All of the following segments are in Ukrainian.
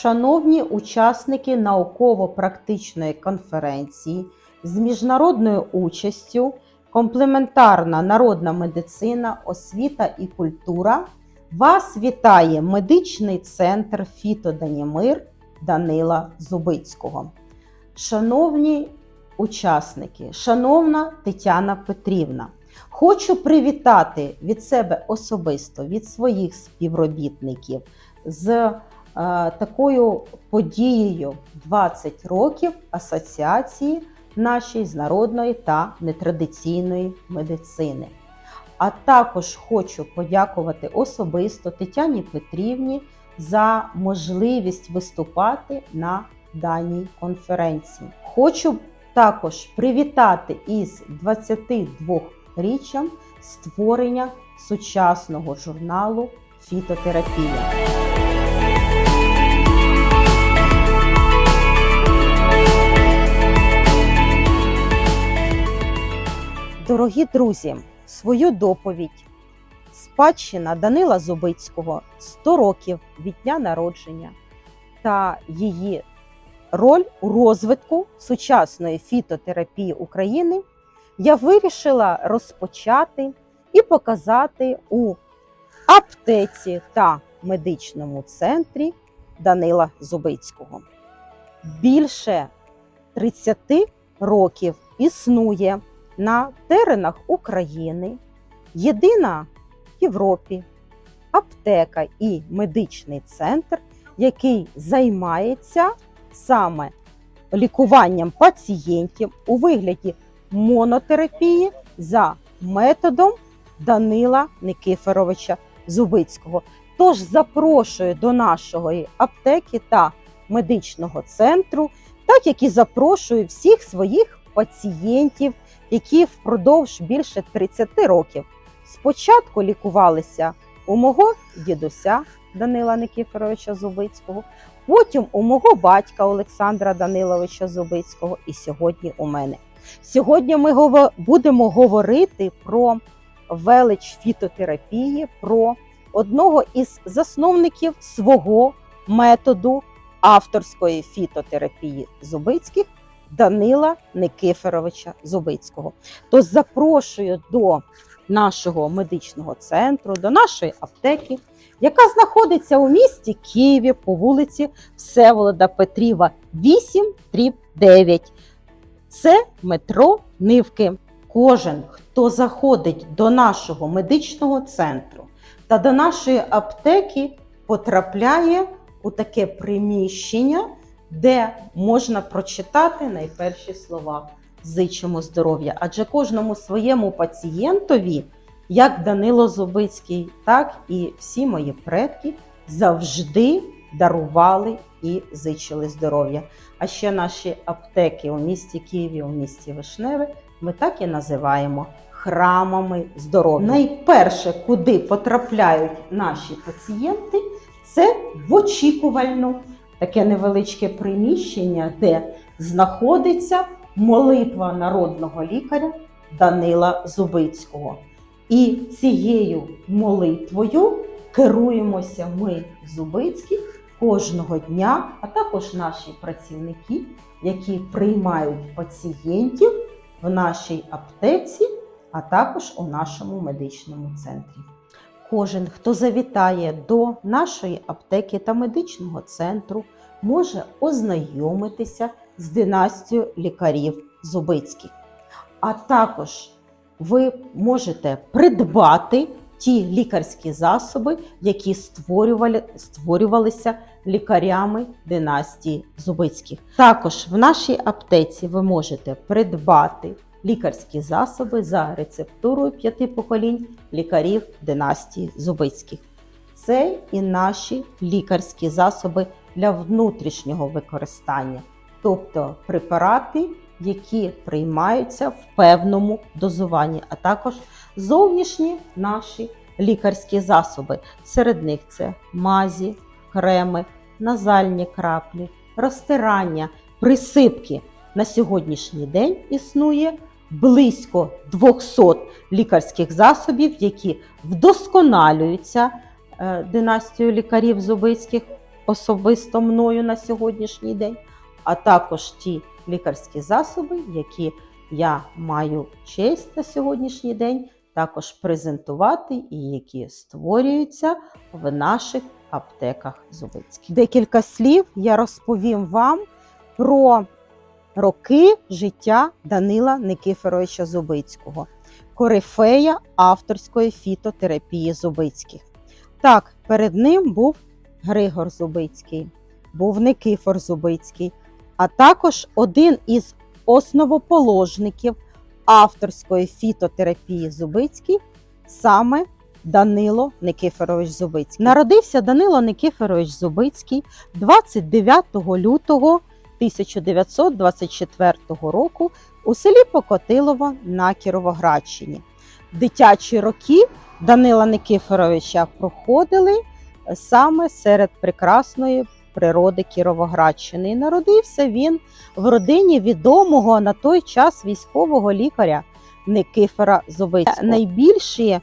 Шановні учасники науково-практичної конференції з міжнародною участю Комплементарна народна медицина, освіта і культура. Вас вітає медичний центр Фіто Данімир Данила Зубицького. Шановні учасники, шановна Тетяна Петрівна, хочу привітати від себе особисто, від своїх співробітників з такою подією 20 років асоціації нашій з народної та нетрадиційної медицини. А також хочу подякувати особисто Тетяні Петрівні за можливість виступати на даній конференції. Хочу також привітати із 22-річчям створення сучасного журналу Фітотерапія. Дорогі друзі, свою доповідь спадщина Данила Зубицького 100 років від дня народження та її роль у розвитку сучасної фітотерапії України я вирішила розпочати і показати у аптеці та медичному центрі Данила Зубицького. Більше 30 років існує на теренах України єдина в Європі аптека і медичний центр, який займається саме лікуванням пацієнтів у вигляді монотерапії за методом Данила Никифоровича Зубицького. Тож запрошую до нашої аптеки та медичного центру, так як і запрошую всіх своїх пацієнтів, які впродовж більше 30 років спочатку лікувалися у мого дідуся Данила Никифоровича Зубицького, потім у мого батька Олександра Даниловича Зубицького, і сьогодні у мене. Сьогодні ми будемо говорити про велич фітотерапії, про одного із засновників свого методу авторської фітотерапії Зубицьких Данила Никифоровича Зубицького. Тож запрошую до нашого медичного центру, до нашої аптеки, яка знаходиться у місті Києві по вулиці Всеволода Петріва, 8 дріб 9. Це метро Нивки. Кожен, хто заходить до нашого медичного центру та до нашої аптеки, потрапляє у таке приміщення, де можна прочитати найперші слова. Зичимо здоров'я, адже кожному своєму пацієнтові, як Данило Зубицький, так і всі мої предки завжди дарували і зичили здоров'я. А ще наші аптеки у місті Києві, у місті Вишневе, ми так і називаємо храмами здоров'я. Найперше, куди потрапляють наші пацієнти, це в очікувальну таке невеличке приміщення, де знаходиться молитва народного лікаря Данила Зубицького. І цією молитвою керуємося ми, Зубицькі, кожного дня, а також наші працівники, які приймають пацієнтів в нашій аптеці, а також у нашому медичному центрі. Кожен, хто завітає до нашої аптеки та медичного центру, може ознайомитися з династією лікарів Зубицьких. А також ви можете придбати ті лікарські засоби, які створювали, створювалися лікарями династії Зубицьких. Також в нашій аптеці ви можете придбати лікарські засоби за рецептурою п'яти поколінь лікарів династії Зубицьких. Це і наші лікарські засоби для внутрішнього використання, тобто препарати, які приймаються в певному дозуванні, а також зовнішні наші лікарські засоби. Серед них це мазі, креми, назальні краплі, розтирання, присипки. На сьогоднішній день існує близько 200 лікарських засобів, які вдосконалюються е, династією лікарів Зубицьких, особисто мною на сьогоднішній день, а також ті лікарські засоби, які я маю честь на сьогоднішній день також презентувати і які створюються в наших аптеках Зубицьких. Декілька слів я розповім вам про роки життя Данила Никифоровича Зубицького, корифея авторської фітотерапії Зубицьких. Так, перед ним був Григор Зубицький, був Никифор Зубицький, а також один із основоположників авторської фітотерапії Зубицький, саме Данило Никифорович Зубицький. Народився Данило Никифорович Зубицький 29 лютого 1924 року у селі Покотилово на Кіровоградщині. Дитячі роки Данила Никифоровича проходили саме серед прекрасної природи Кіровоградщини. І народився він в родині відомого на той час військового лікаря Никифора Зубицького. Найбільші е,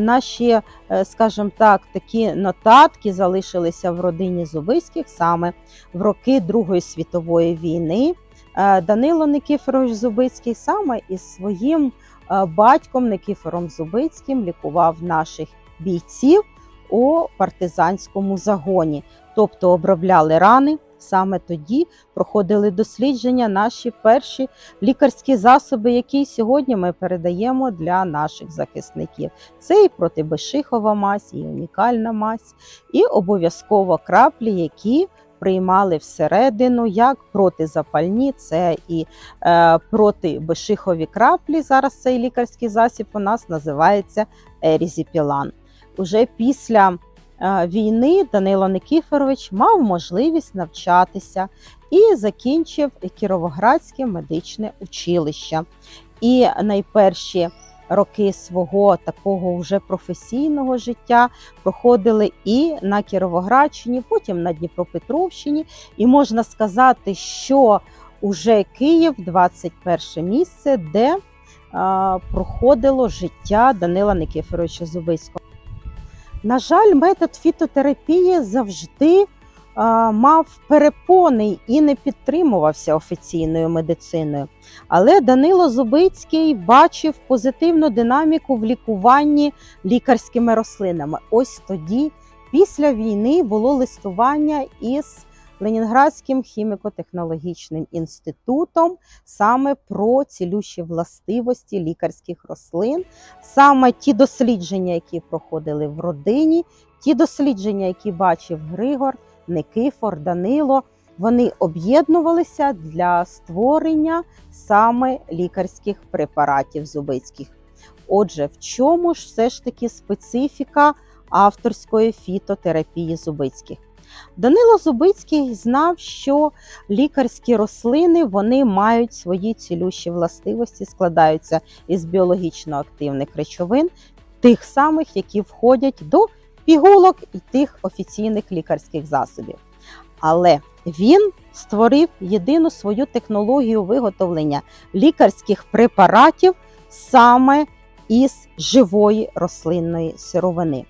наші, е, скажімо так, такі нотатки залишилися в родині Зубицьких саме в роки Другої світової війни. Е, Данило Никифорович Зубицький саме із своїм е, батьком Никифором Зубицьким лікував наших бійців у партизанському загоні, тобто обробляли рани. Саме тоді проходили дослідження наші перші лікарські засоби, які сьогодні ми передаємо для наших захисників. Це і протибешихова мазь, і унікальна мазь, і обов'язково краплі, які приймали всередину як протизапальні, це і е, протибешихові краплі. Зараз цей лікарський засіб у нас називається ерізіпілан. Уже після війни Данило Никифорович мав можливість навчатися і закінчив Кіровоградське медичне училище. І найперші роки свого такого вже професійного життя проходили і на Кіровоградщині, потім на Дніпропетровщині. І можна сказати, що уже Київ 21 місце, де е, проходило життя Данила Никифоровича Зубицького. На жаль, метод фітотерапії завжди мав перепони і не підтримувався офіційною медициною. Але Данило Зубицький бачив позитивну динаміку в лікуванні лікарськими рослинами. Ось тоді, після війни, було листування із Ленінградським хіміко-технологічним інститутом саме про цілющі властивості лікарських рослин, саме ті дослідження, які проходили в родині, ті дослідження, які бачив Григор, Никифор, Данило, вони об'єднувалися для створення саме лікарських препаратів зубицьких. Отже, в чому ж все ж таки специфіка авторської фітотерапії зубицьких? Данило Зубицький знав, що лікарські рослини вони мають свої цілющі властивості, складаються із біологічно активних речовин, тих самих, які входять до пігулок і тих офіційних лікарських засобів. Але він створив єдину свою технологію виготовлення лікарських препаратів саме із живої рослинної сировини.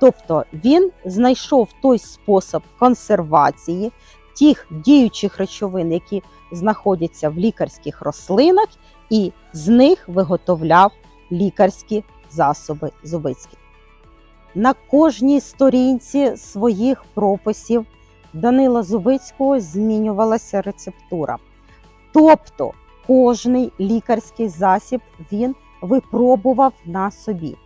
Тобто він знайшов той спосіб консервації тих діючих речовин, які знаходяться в лікарських рослинах, і з них виготовляв лікарські засоби зубицькі. На кожній сторінці своїх прописів Данила Зубицького змінювалася рецептура. Тобто кожний лікарський засіб він випробував на собі.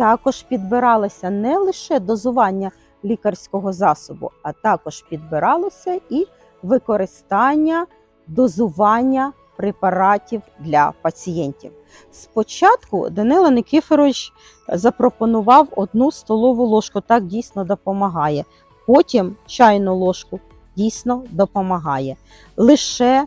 Також підбиралося не лише дозування лікарського засобу, а також підбиралося і використання дозування препаратів для пацієнтів. Спочатку Данило Никифорович запропонував одну столову ложку, так дійсно допомагає. Потім чайну ложку дійсно допомагає. Лише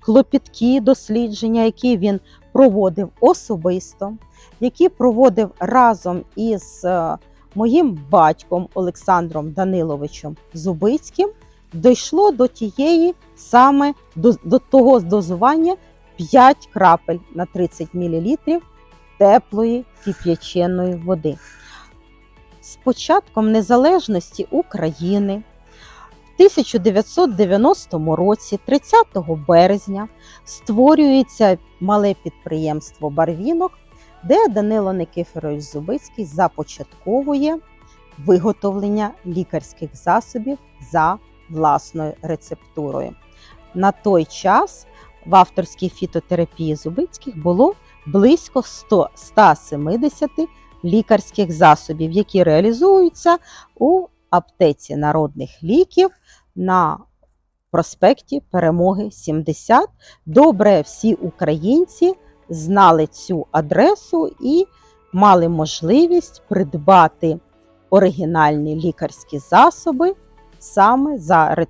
клопіткі дослідження, які він проводив особисто, які проводив разом із е, моїм батьком Олександром Даниловичем Зубицьким, дійшло до тієї саме до, до того дозування 5 крапель на 30 мл теплої кип'яченої води. З початком незалежності України 1990 році, 30 березня, створюється мале підприємство Барвінок, де Данило Никифорович Зубицький започатковує виготовлення лікарських засобів за власною рецептурою. На той час в авторській фітотерапії Зубицьких було близько 100, 170 лікарських засобів, які реалізуються у аптеці народних ліків на проспекті Перемоги 70. Добре, всі українці знали цю адресу і мали можливість придбати оригінальні лікарські засоби саме за рецептом.